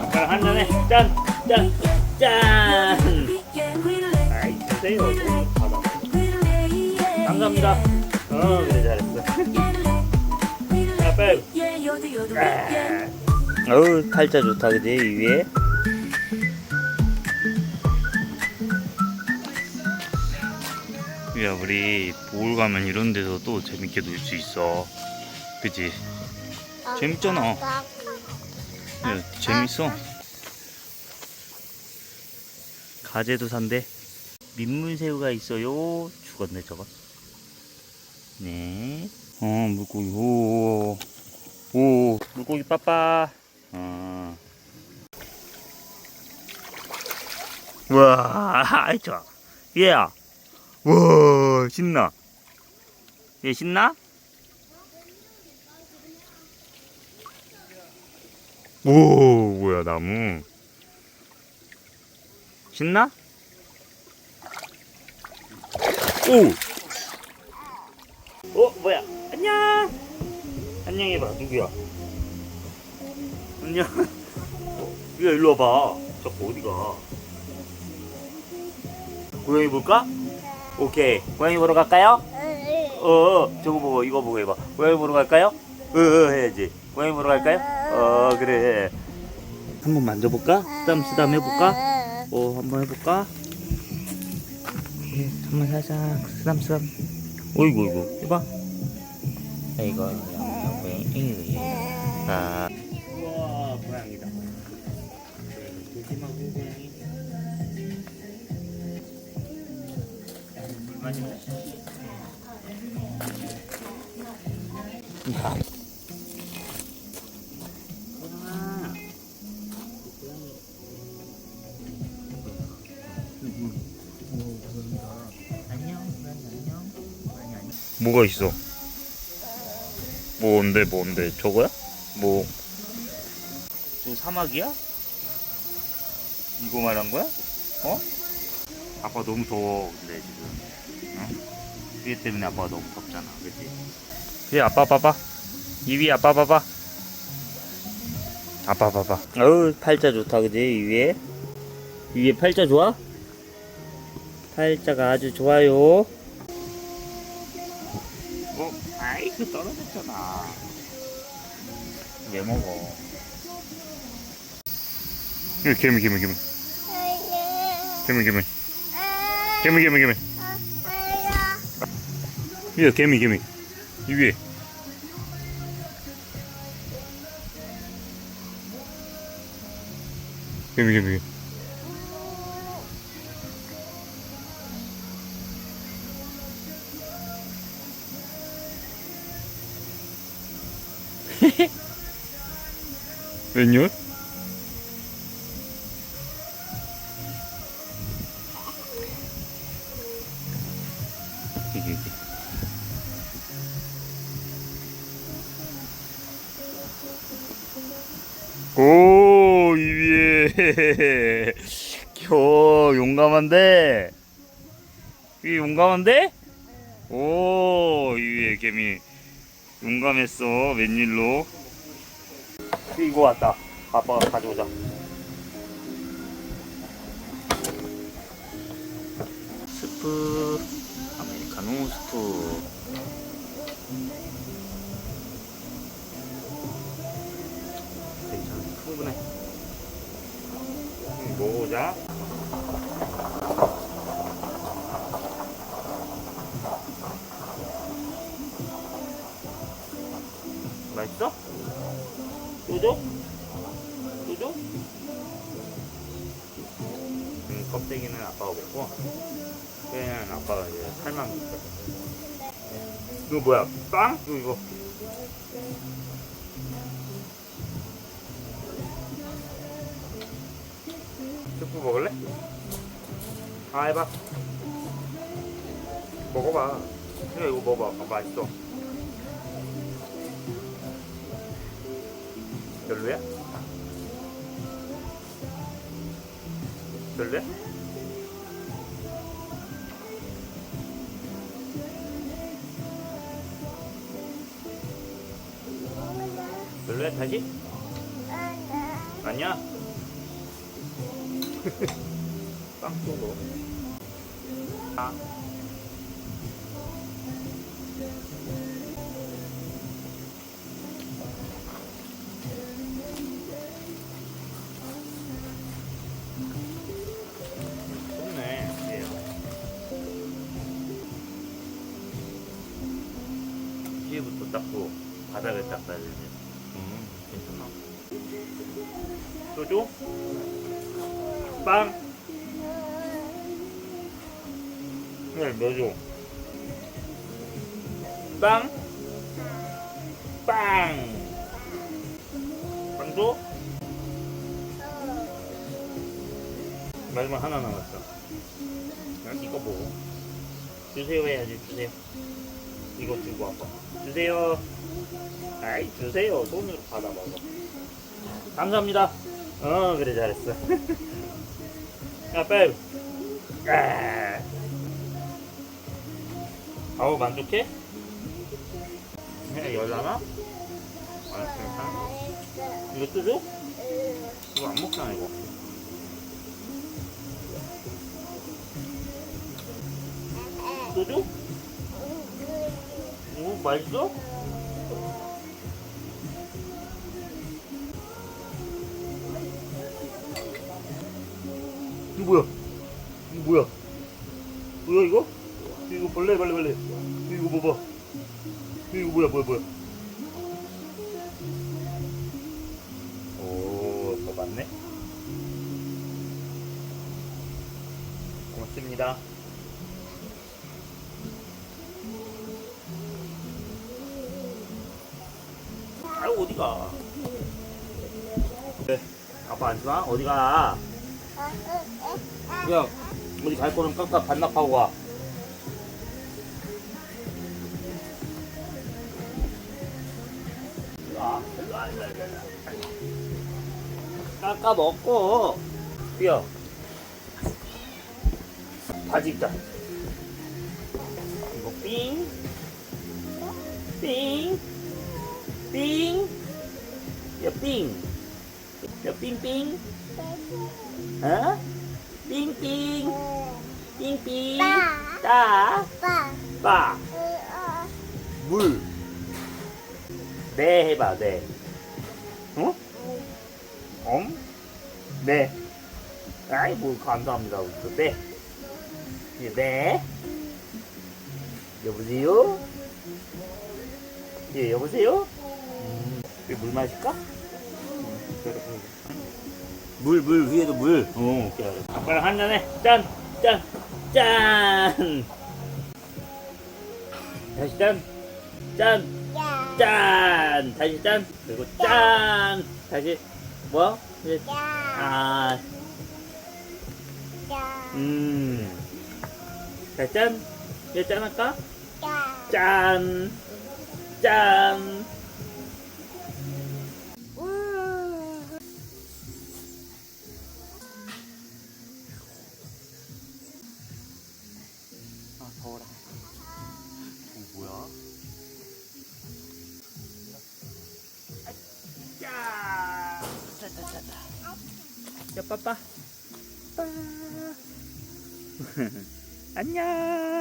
아빠랑 한 잔해. 짠, 짠, 짠. 아이, 주세요. 받아. 감사합니다. 어, 그래 잘했어. 아빠. 어우, 탈자 좋다 그지 이 위에. 야, 우리 보울 가면 이런 데서 또 재밌게 놀 수 있어. 그지? 재밌잖아. 야, 재밌어. 가재도 산대. 민물새우가 있어요. 죽었네 저거. 네. 어 물고기 오. 오 물고기 빠빠. 어. 와 아이 좋아. 얘야. 와 신나. 얘 신나? 오 뭐야 나무. 신나? 오! 어, 뭐야? 안녕! 안녕 해봐, 누구야? 안녕. 야, 일로 와봐. 자꾸 어디가? 고양이 볼까? 오케이. 고양이 보러 갈까요? 어, 어, 저거 보고, 이거 보고 해봐. 고양이 보러 갈까요? 어, 어, 해야지. 고양이 보러 갈까요? 어, 그래. 한번 만져볼까? 쓰담, 쓰담 해볼까? 어, 한번 해볼까? 예, 한번 살짝 쓰담 쓰담. 어이구, 어이구, 해봐. 아이고, 고양이, 고양이. 아. 우와, 고양이다. 조심하고, 고양이. 물. 고 뭐가 있어? 뭔데, 뭔데? 저거야? 뭐? 저 사막이야? 이거 말한 거야? 어? 아빠 너무 더워, 근데 지금. 어? 위에 때문에 아빠가 너무 덥잖아, 그치? 그래, 아빠 봐봐. 이 위에 아빠 봐봐. 아빠 봐봐. 어우, 팔자 좋다, 그지? 이 위에? 이 위에 팔자 좋아? 팔자가 아주 좋아요. 아이고 떨어졌잖아. 왜 먹어? 이거 개미 개미 개미. 개미 개미. 개미 개미 개미. 이거 개미 개미. 이 위에. 개미 개미 이게 오, 이 위에. 겨, 용감한데? 이 용감한데? 오, 이 위에 개미. 용감했어, 웬일로? 이거 왔다. 아빠가 가져오자. 스프, 아메리카노 스프. 괜찮아, 충분해. 음, 먹어보자. 맛있어? 또 줘? 음, 껍데기는 아빠가 먹고 그냥 아빠가 이제 살만 먹고 이거 뭐야? 빵? 이거 이거 스프 먹을래? 아 해봐 먹어봐 그래 이거 먹어봐 아, 맛있어 별로야? 별로야? 별로야 다시? 아니야? 빵 쏘고. 아. 닦고 바닥을 닦아야 되지. 음, 괜찮아. 또 줘? 빵. 네, 뭐 줘? 빵. 빵. 빵 줘? 마지막 하나 남았어. 난 이거 뭐? 주세요 해야지 주세요. 이거 주고 아빠. 주세요. 아이 주세요. 손으로 받아 먹어. 감사합니다. 어 그래 잘했어. 야 빨리. 아. 아우 만족해? 해 열라나? 알았어 괜찮아. 이거 또 줘? 이거 안 먹잖아 이거. 또 줘? 오 맛있어? 이거 뭐야? 이거 뭐야? 뭐야 이거? 이거 벌레 벌레 벌레 이거 봐봐 이거 뭐야 뭐야 뭐야 오 그거 맞네 고맙습니다 아유 어디가? 그래 아빠 앉지마 어디가? 야 어디 갈 거는 깍깍 반납하고 와 아. 깎아 먹고. 뛰어. 바지 입자. 이거 삥. 삥, 삥, 야, 삥, 야, 삥삥, 어? 삥삥, 삥삥, 따, 빠, 물, 네 해봐, 네. 어? 엄? 네. 아이, 뭐, 감사합니다. 또 네. 네. 여보세요? 예, 여보세요? 물 마실까? 물, 물, 위에도 물. 어, 오케이. 아빠랑 한잔해. 짠! 짠! 짠! 다시 짠! 짠! 짠! 다시 짠! 그리고 짠! 다시, 뭐? 이제, 아, 음. 자, 짠! 이제 짠 할까? 짠! 짠! 아, 더워라. 어, 뭐야? 짜! 짜자자자. 야, 빠빠. 빠. 안녕.